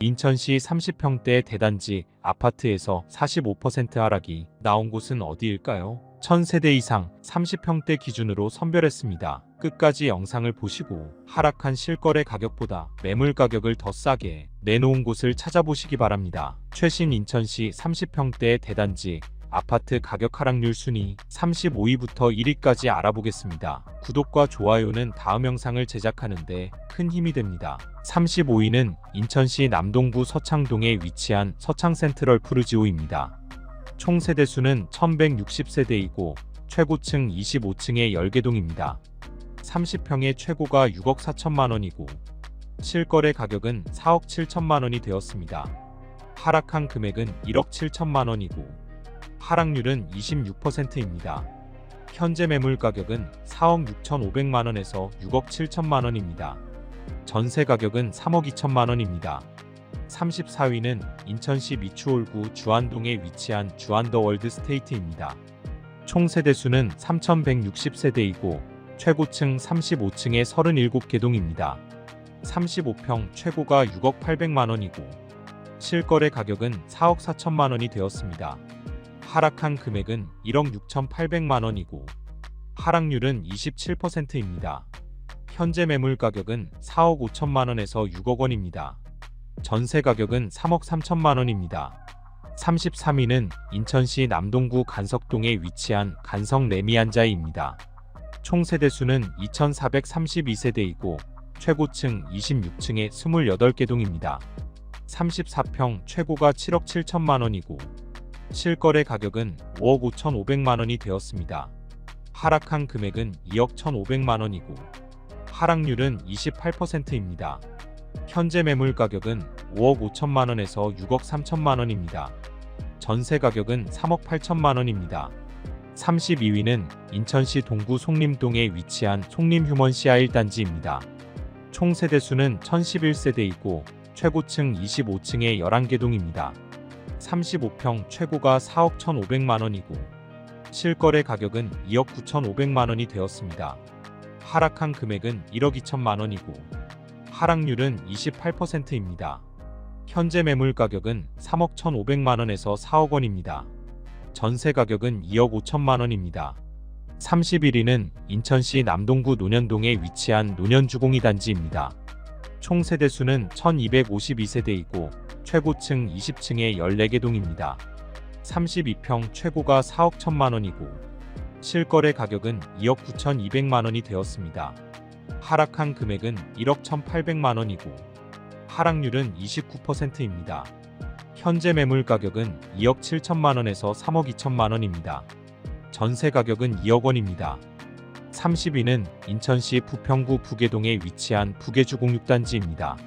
인천시 30평대 대단지 아파트에서 45% 하락이 나온 곳은 어디일까요? 1000세대 이상 30평대 기준으로 선별했습니다. 끝까지 영상을 보시고 하락한 실거래 가격보다 매물 가격을 더 싸게 내놓은 곳을 찾아보시기 바랍니다. 최신 인천시 30평대 대단지 아파트 가격 하락률 순위 35위부터 1위까지 알아보겠습니다. 구독과 좋아요는 다음 영상을 제작하는데 큰 힘이 됩니다. 35위는 인천시 남동구 서창동에 위치한 서창센트럴 푸르지오입니다. 총 세대수는 1160세대이고 최고층 25층의 10개동입니다. 30평의 최고가 6억 4천만 원이고 실거래 가격은 4억 7천만 원이 되었습니다. 하락한 금액은 1억 7천만 원이고 하락률은 26%입니다. 현재 매물 가격은 4억 6,500만 원에서 6억 7천만 원입니다. 전세 가격은 3억 2천만 원입니다. 34위는 인천시 미추홀구 주안동에 위치한 주안더 월드 스테이트입니다. 총 세대 수는 3,160세대이고 최고층 35층에 37개 동입니다. 35평 최고가 6억 800만 원이고 실거래 가격은 4억 4천만 원이 되었습니다. 하락한 금액은 1억 6,800만 원이고 하락률은 27%입니다. 현재 매물 가격은 4억 5천만 원에서 6억 원입니다. 전세 가격은 3억 3천만 원입니다. 33위는 인천시 남동구 간석동에 위치한 간석 레미안자이입니다. 총 세대수는 2,432세대이고 최고층 26층에 28개 동입니다. 34평 최고가 7억 7천만 원이고 실거래 가격은 5억 5천5백만 원이 되었습니다. 하락한 금액은 2억 1,500만 원이고 하락률은 28%입니다. 현재 매물 가격은 5억 5천만 원에서 6억 3천만 원입니다. 전세 가격은 3억 8천만 원입니다. 32위는 인천시 동구 송림동에 위치한 송림휴먼 시아 1단지입니다. 총 세대수는 1011세대이고 최고층 25층에 11개 동입니다. 35평 최고가 4억 1,500만 원이고 실거래 가격은 2억 9,500만 원이 되었습니다. 하락한 금액은 1억 2천만 원이고 하락률은 28%입니다. 현재 매물 가격은 3억 1,500만 원에서 4억 원입니다. 전세 가격은 2억 5천만 원입니다. 31위는 인천시 남동구 논현동에 위치한 논현주공이 단지입니다. 총 세대수는 1252세대이고 최고층 20층에 14개 동입니다. 32평 최고가 4억 1천만 원이고 실거래 가격은 2억 9천2백만 원이 되었습니다. 하락한 금액은 1억 1,800만 원이고 하락률은 29%입니다. 현재 매물 가격은 2억 7천만 원에서 3억 2천만 원입니다. 전세 가격은 2억 원입니다. 30위는 인천시 부평구 부계동에 위치한 부계주 공육단지입니다.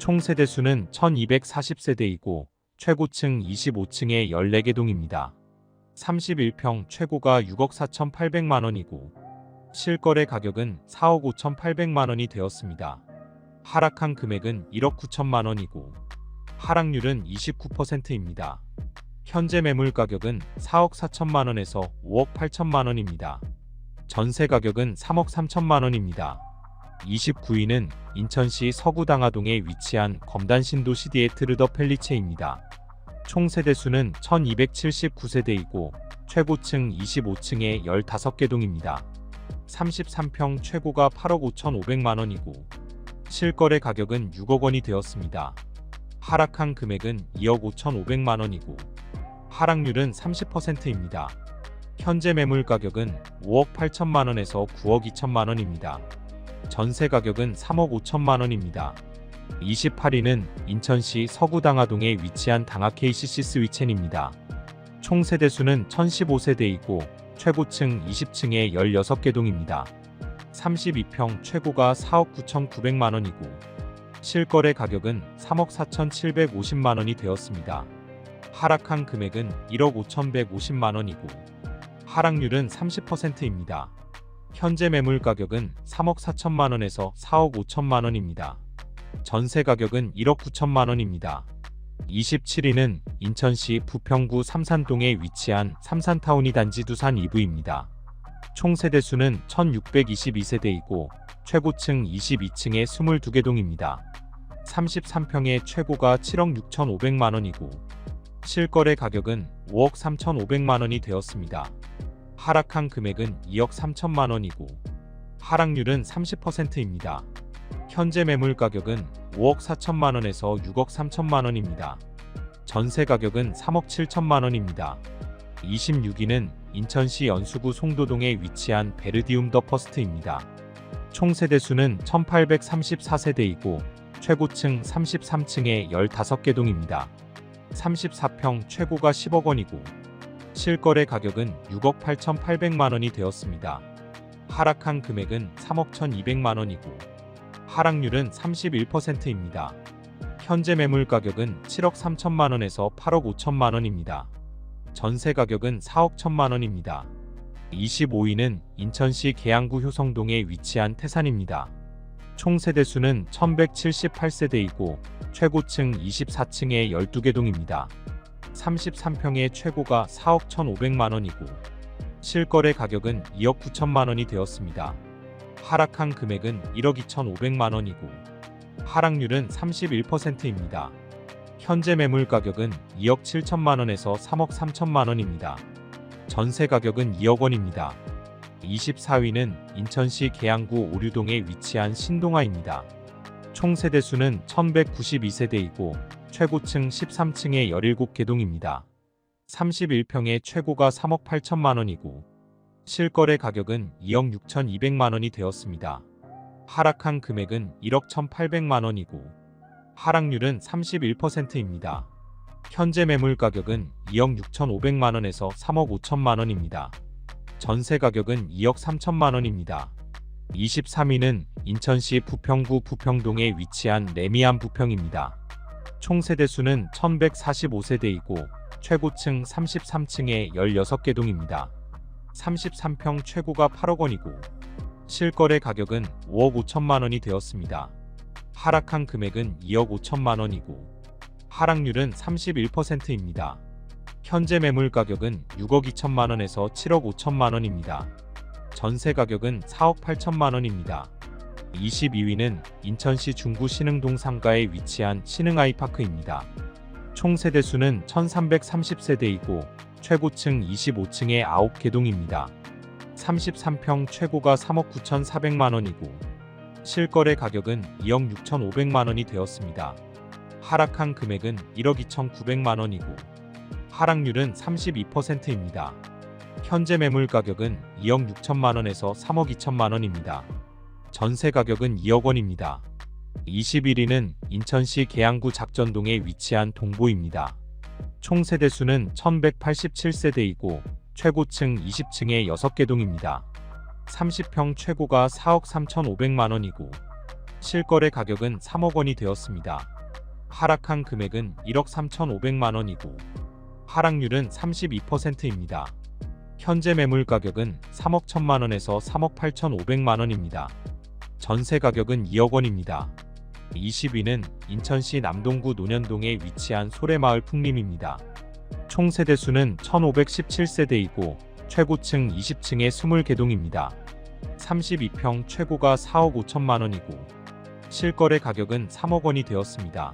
총 세대수는 1240세대이고 최고층 25층에 14개 동입니다. 31평 최고가 6억 4,800만 원이고 실거래 가격은 4억 5,800만 원이 되었습니다. 하락한 금액은 1억 9천만 원이고 하락률은 29%입니다. 현재 매물 가격은 4억 4천만 원에서 5억 8천만 원입니다. 전세 가격은 3억 3천만 원입니다. 29위는 인천시 서구당하동에 위치한 검단신도 시디에트르 더 펠리체입니다. 총 세대수는 1279세대이고 최고층 25층에 15개 동입니다. 33평 최고가 8억 5천5백만 원이고 실거래 가격은 6억 원이 되었습니다. 하락한 금액은 2억 5천5백만 원이고 하락률은 30%입니다. 현재 매물 가격은 5억 8천만 원에서 9억 2천만 원입니다. 전세 가격은 3억 5천만 원입니다. 28위는 인천시 서구당하동에 위치한 당하 KCC 스위첸입니다. 총 세대수는 1015세대이고 최고층 20층에 16개 동입니다. 32평 최고가 4억 9천9백만 원이고 실거래 가격은 3억 4천7백오십만 원이 되었습니다. 하락한 금액은 1억 5천1오십만 원이고 하락률은 30%입니다. 현재 매물 가격은 3억 4천만 원에서 4억 5천만 원입니다. 전세 가격은 1억 9천만 원입니다. 27위는 인천시 부평구 삼산동에 위치한 삼산타운이 단지 두산 2부입니다. 총 세대수는 1622세대이고 최고층 22층에 22개 동입니다. 33평의 최고가 7억 6,500만 원이고 실거래 가격은 5억 3,500만 원이 되었습니다. 하락한 금액은 2억 3천만 원이고 하락률은 30%입니다. 현재 매물 가격은 5억 4천만 원에서 6억 3천만 원입니다. 전세 가격은 3억 7천만 원입니다. 26위는 인천시 연수구 송도동에 위치한 베르디움 더 퍼스트입니다. 총 세대수는 1834세대이고 최고층 33층에 15개 동입니다. 34평 최고가 10억 원이고 실거래 가격은 6억 8,800만 원이 되었습니다. 하락한 금액은 3억 1,200만 원이고 하락률은 31%입니다. 현재 매물 가격은 7억 3천만 원에서 8억 5천만 원입니다. 전세 가격은 4억 1천만 원입니다. 25위는 인천시 계양구 효성동에 위치한 태산입니다. 총 세대 수는 1178세대이고 최고층 24층에 12개 동입니다. 33평의 최고가 4억 1,500만 원이고 실거래 가격은 2억 9천만 원이 되었습니다. 하락한 금액은 1억 2,500만 원이고 하락률은 31%입니다. 현재 매물 가격은 2억 7천만 원에서 3억 3천만 원입니다. 전세 가격은 2억 원입니다. 24위는 인천시 계양구 오류동에 위치한 신동아입니다. 총 세대수는 1192세대이고 최고층 13층에 17개 동입니다. 31평의 최고가 3억 8천만 원이고 실거래 가격은 2억 6천2백만 원이 되었습니다. 하락한 금액은 1억 1,800만 원이고 하락률은 31%입니다. 현재 매물 가격은 2억 6천5백만 원에서 3억 5천만 원입니다. 전세 가격은 2억 3천만 원입니다. 23위는 인천시 부평구 부평동에 위치한 레미안 부평입니다. 총 세대수는 1145세대이고 최고층 33층에 16개 동입니다. 33평 최고가 8억 원이고 실거래 가격은 5억 5천만 원이 되었습니다. 하락한 금액은 2억 5천만 원이고 하락률은 31%입니다. 현재 매물 가격은 6억 2천만 원에서 7억 5천만 원입니다. 전세 가격은 4억 8천만 원입니다. 22위는 인천시 중구 신흥동 상가에 위치한 신흥 아이파크입니다. 총 세대수는 1330세대이고 최고층 25층에 9개 동입니다. 33평 최고가 3억 9,400만 원이고 실거래 가격은 2억 6,500만 원이 되었습니다. 하락한 금액은 1억 2,900만 원이고 하락률은 32%입니다. 현재 매물 가격은 2억 6천만 원에서 3억 2천만 원입니다. 전세 가격은 2억 원입니다. 21위는 인천시 계양구 작전동에 위치한 동보입니다. 총 세대수는 1187세대이고 최고층 20층에 6개 동입니다. 30평 최고가 4억 3,500만 원이고 실거래 가격은 3억 원이 되었습니다. 하락한 금액은 1억 3,500만 원이고 하락률은 32%입니다. 현재 매물 가격은 3억 1천만 원에서 3억 8,500만 원입니다. 전세 가격은 2억 원입니다. 20위는 인천시 남동구 논현동에 위치한 소래마을 풍림입니다. 총 세대 수는 1517세대이고 최고층 20층에 20개 동입니다. 32평 최고가 4억 5천만 원이고 실거래 가격은 3억 원이 되었습니다.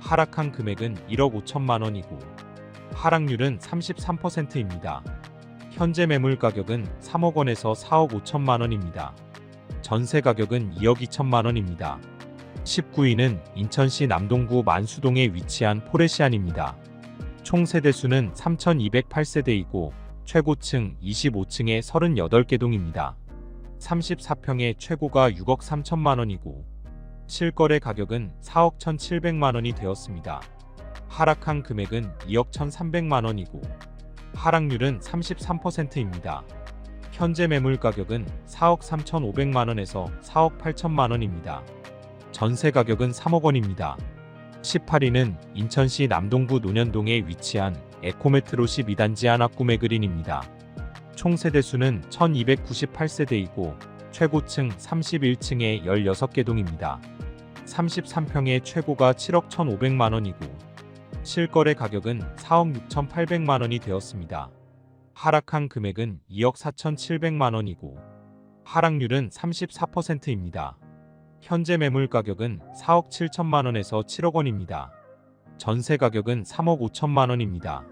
하락한 금액은 1억 5천만 원이고 하락률은 33%입니다. 현재 매물 가격은 3억 원에서 4억 5천만 원입니다. 전세 가격은 2억 2천만 원입니다. 19위는 인천시 남동구 만수동에 위치한 포레시안입니다. 총 세대수는 3,208세대이고 최고층 25층에 38개 동입니다. 34평의 최고가 6억 3천만 원이고 실거래 가격은 4억 1,700만 원이 되었습니다. 하락한 금액은 2억 1,300만 원이고 하락률은 33%입니다. 현재 매물 가격은 4억 3,500만 원에서 4억 8천만 원입니다. 전세 가격은 3억 원입니다. 18위는 인천시 남동구 논현동에 위치한 에코메트로 12단지 하나 꿈의 그린입니다. 총 세대수는 1298세대이고 최고층 31층에 16개 동입니다. 33평의 최고가 7억 1,500만 원이고 실거래 가격은 4억 6,800만 원이 되었습니다. 하락한 금액은 2억 4,700만 원이고 하락률은 34%입니다. 현재 매물 가격은 4억 7천만 원에서 7억 원입니다. 전세 가격은 3억 5천만 원입니다.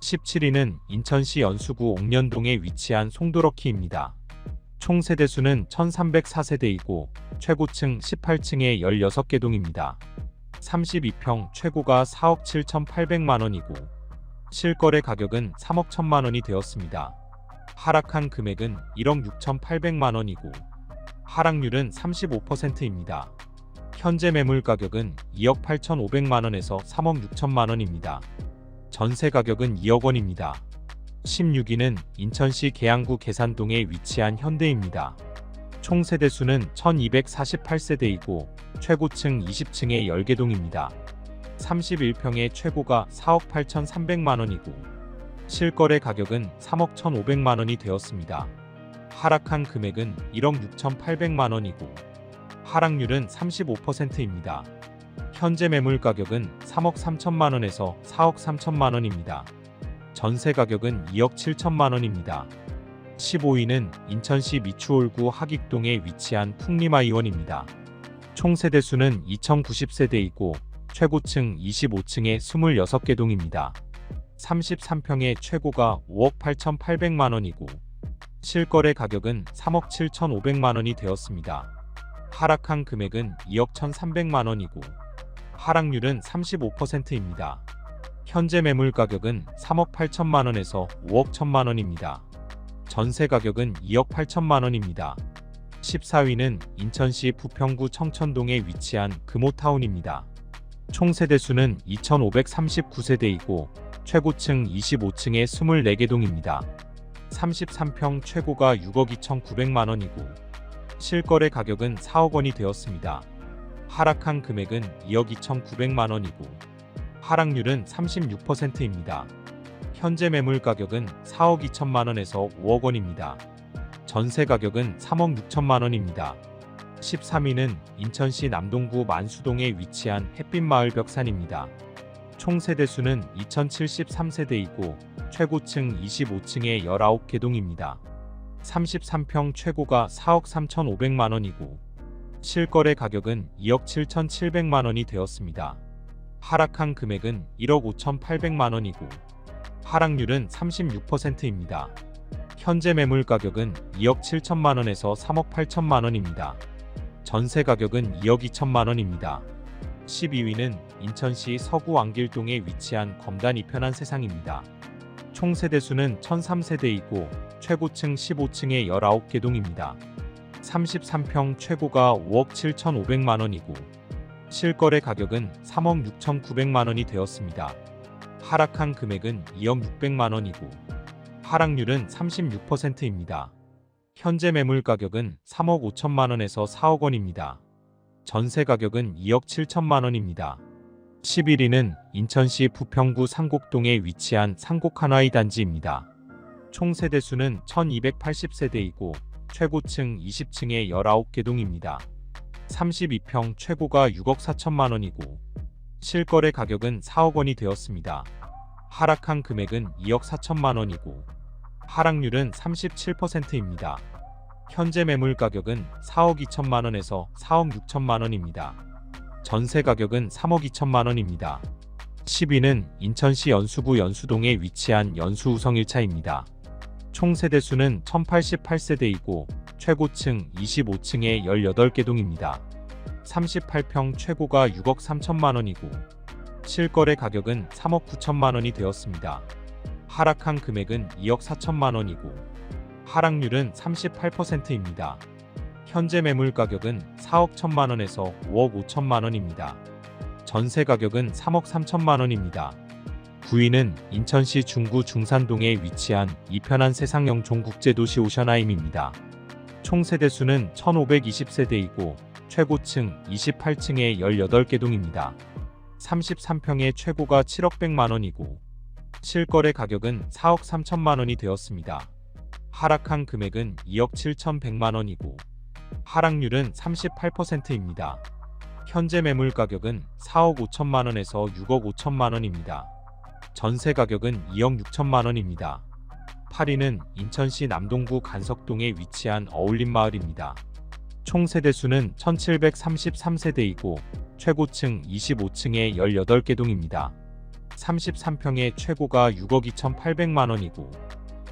17위는 인천시 연수구 옥년동에 위치한 송도럭키입니다. 총 세대수는 1304세대이고 최고층 18층에 16개 동입니다. 32평 최고가 4억 7,800만 원이고 실거래 가격은 3억 1천만 원이 되었습니다. 하락한 금액은 1억 6,800만 원이고 하락률은 35%입니다. 현재 매물 가격은 2억 8,500만 원에서 3억 6천만 원입니다. 전세 가격은 2억 원입니다. 16위는 인천시 계양구 계산동에 위치한 현대입니다. 총 세대 수는 1248세대이고 최고층 20층에 10개 동입니다. 31평의 최고가 4억 8,300만 원이고 실거래 가격은 3억 1,500만 원이 되었습니다. 하락한 금액은 1억 6,800만 원이고 하락률은 35%입니다. 현재 매물 가격은 3억 3천만 원에서 4억 3천만 원입니다. 전세 가격은 2억 7천만 원입니다. 15위는 인천시 미추홀구 하익동에 위치한 풍리마이원입니다. 총 세대수는 2090세대이고 최고층 25층에 26개 동입니다. 33평의 최고가 5억 8,800만 원이고 실거래 가격은 3억 7,500만 원이 되었습니다. 하락한 금액은 2억 1,300만 원이고 하락률은 35%입니다. 현재 매물 가격은 3억 8천만 원에서 5억 1천만 원입니다. 전세 가격은 2억 8천만 원입니다. 14위는 인천시 부평구 청천동에 위치한 금호타운입니다. 총 세대수는 2,539세대이고 최고층 25층에 24개 동입니다. 33평 최고가 6억 2,900만 원이고 실거래 가격은 4억 원이 되었습니다. 하락한 금액은 2억 2,900만 원이고 하락률은 36%입니다. 현재 매물 가격은 4억 2천만 원에서 5억 원입니다. 전세 가격은 3억 6천만 원입니다. 13위는 인천시 남동구 만수동에 위치한 햇빛마을 벽산입니다. 총 세대수는 2073세대이고 최고층 25층에 19개 동입니다. 33평 최고가 4억 3,500만 원이고 실거래 가격은 2억 7,700만 원이 되었습니다. 하락한 금액은 1억 5,800만 원이고 하락률은 36%입니다. 현재 매물 가격은 2억 7천만 원에서 3억 8천만 원입니다. 전세 가격은 2억 2천만 원입니다. 12위는 인천시 서구 왕길동에 위치한 검단 이 편한 세상입니다. 총 세대수는 1003세대이고 최고층 15층에 19개 동입니다. 33평 최고가 5억 7,500만 원이고 실거래 가격은 3억 6,900만 원이 되었습니다. 하락한 금액은 2억 600만 원이고 하락률은 36%입니다. 현재 매물 가격은 3억 5천만 원에서 4억 원입니다. 전세 가격은 2억 7천만 원입니다. 11위는 인천시 부평구 상곡동에 위치한 상곡 한화이 단지입니다. 총 세대 수는 1280세대이고 최고층 20층에 19개 동입니다. 32평 최고가 6억 4천만 원이고 실거래 가격은 4억 원이 되었습니다. 하락한 금액은 2억 4천만 원이고 하락률은 37%입니다. 현재 매물 가격은 4억 2천만 원에서 4억 6천만 원입니다. 전세 가격은 3억 2천만 원입니다. 10위는 인천시 연수구 연수동에 위치한 연수우성 1차입니다. 총 세대 수는 1088세대이고 최고층 25층에 18개 동입니다. 38평 최고가 6억 3천만 원이고 실거래 가격은 3억 9천만 원이 되었습니다. 하락한 금액은 2억 4천만 원이고 하락률은 38%입니다. 현재 매물 가격은 4억 1천만 원에서 5억 5천만 원입니다. 전세 가격은 3억 3천만 원입니다. 9위는 인천시 중구 중산동에 위치한 이편한 세상형 종국제도시 오션하임입니다. 총 세대수는 1520세대이고 최고층 28층에 18개 동입니다. 33평의 최고가 7억 100만 원이고 실거래 가격은 4억 3천만 원이 되었습니다. 하락한 금액은 2억 7천100만 원이고 하락률은 38%입니다. 현재 매물 가격은 4억 5천만 원에서 6억 5천만 원입니다. 전세 가격은 2억 6천만 원입니다. 8위는 인천시 남동구 간석동에 위치한 어울림마을입니다. 총 세대수는 1733세대이고 최고층 25층에 18개 동입니다. 33평의 최고가 6억 2,800만 원이고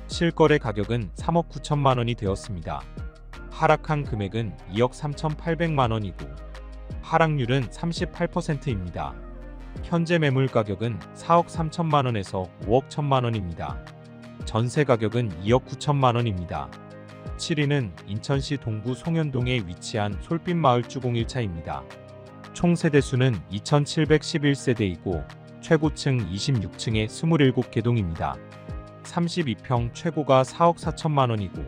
실거래 가격은 3억 9천만 원이 되었습니다. 하락한 금액은 2억 3,800만 원이고 하락률은 38%입니다. 현재 매물 가격은 4억 3천만 원에서 5억 1천만 원입니다. 전세 가격은 2억 9천만 원입니다. 7위는 인천시 동구 송현동에 위치한 솔빛마을 주공 1차입니다. 총 세대수는 2,711세대이고 최고층 26층에 27개 동입니다. 32평 최고가 4억 4천만 원이고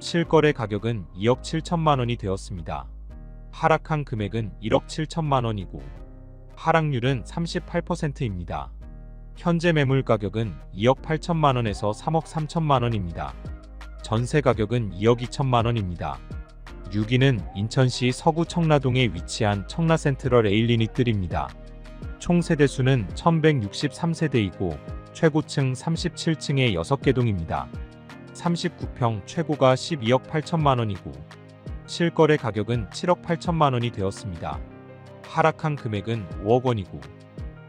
실거래 가격은 2억 7천만 원이 되었습니다. 하락한 금액은 1억 7천만 원이고 하락률은 38%입니다. 현재 매물 가격은 2억 8천만 원에서 3억 3천만 원입니다. 전세 가격은 2억 2천만 원입니다. 6위는 인천시 서구 청라동에 위치한 청라센트럴 에일리닉들입니다. 총 세대수는 1163세대이고 최고층 37층에 6개 동입니다. 39평 최고가 12억 8천만 원이고 실거래 가격은 7억 8천만 원이 되었습니다. 하락한 금액은 5억 원이고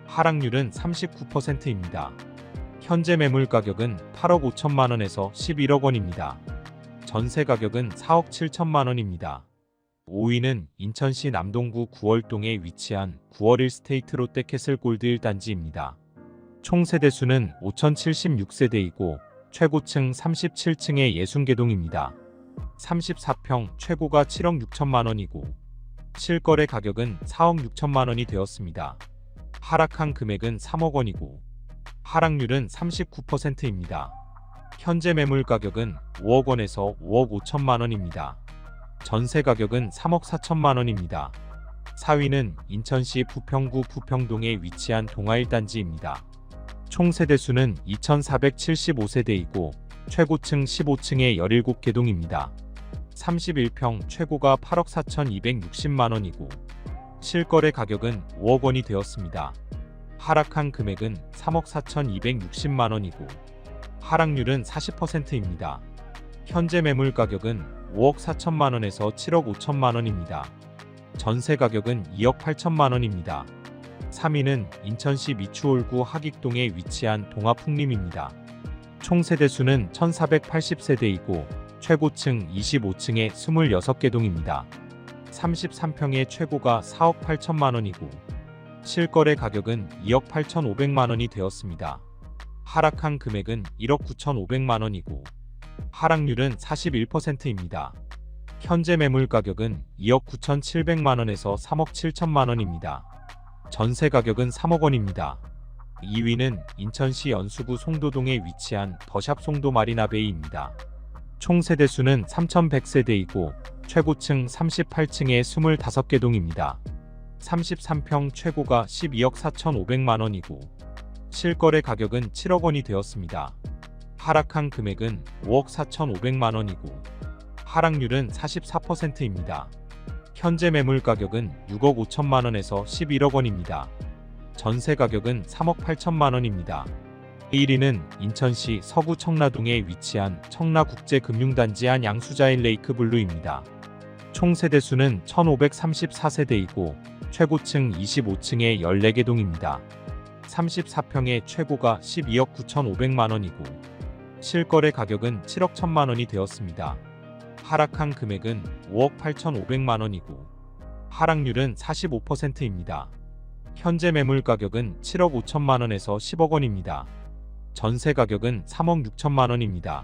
하락률은 39%입니다. 현재 매물 가격은 8억 5천만 원에서 11억 원입니다. 전세 가격은 4억 7천만 원입니다. 5위는 인천시 남동구 9월동에 위치한 9월 1 스테이트 롯데캐슬 골드 1단지입니다. 총 세대수는 5,076세대이고 최고층 37층의 60개 동입니다. 34평 최고가 7억 6천만 원이고 실거래 가격은 4억 6천만 원이 되었습니다. 하락한 금액은 3억 원이고 하락률은 39%입니다. 현재 매물 가격은 5억 원에서 5억 5천만 원입니다. 전세 가격은 3억 4천만 원입니다. 4위는 인천시 부평구 부평동에 위치한 동아 1단지입니다. 총 세대수는 2,475세대이고 최고층 15층에 17개 동입니다. 31평 최고가 8억 4,260만 원이고 실거래 가격은 5억 원이 되었습니다. 하락한 금액은 3억 4,260만 원이고 하락률은 40%입니다. 현재 매물 가격은 5억 4천만 원에서 7억 5천만 원입니다. 전세 가격은 2억 8천만 원입니다. 3위는 인천시 미추홀구 하익동에 위치한 동아풍림입니다. 총 세대 수는 1480세대이고 최고층 25층에 26개 동입니다. 33평의 최고가 4억 8천만 원이고 실거래 가격은 2억 8천 5백만 원이 되었습니다. 하락한 금액은 1억 9천 5백만 원이고 하락률은 41%입니다. 현재 매물 가격은 2억 9천7백만 원에서 3억 7천만 원입니다. 전세 가격은 3억 원입니다. 2위는 인천시 연수구 송도동에 위치한 더샵 송도 마리나베이입니다. 총 세대 수는 3,100세대이고 최고층 38층에 25개 동입니다. 33평 최고가 12억 4천5백만 원이고 실거래 가격은 7억 원이 되었습니다. 하락한 금액은 5억 4천5백만 원이고 하락률은 44%입니다. 현재 매물 가격은 6억 5천만 원에서 11억 원입니다. 전세 가격은 3억 8천만 원입니다. 1위는 인천시 서구 청라동에 위치한 청라국제금융단지 한 양수자인 레이크블루입니다. 총 세대수는 1534세대이고 최고층 25층에 14개 동입니다. 34평의 최고가 12억 9천5백만 원이고 실거래 가격은 7억 1천만 원이 되었습니다. 하락한 금액은 5억 8천5백만 원이고 하락률은 45%입니다. 현재 매물 가격은 7억 5천만 원에서 10억 원입니다. 전세 가격은 3억 6천만 원입니다.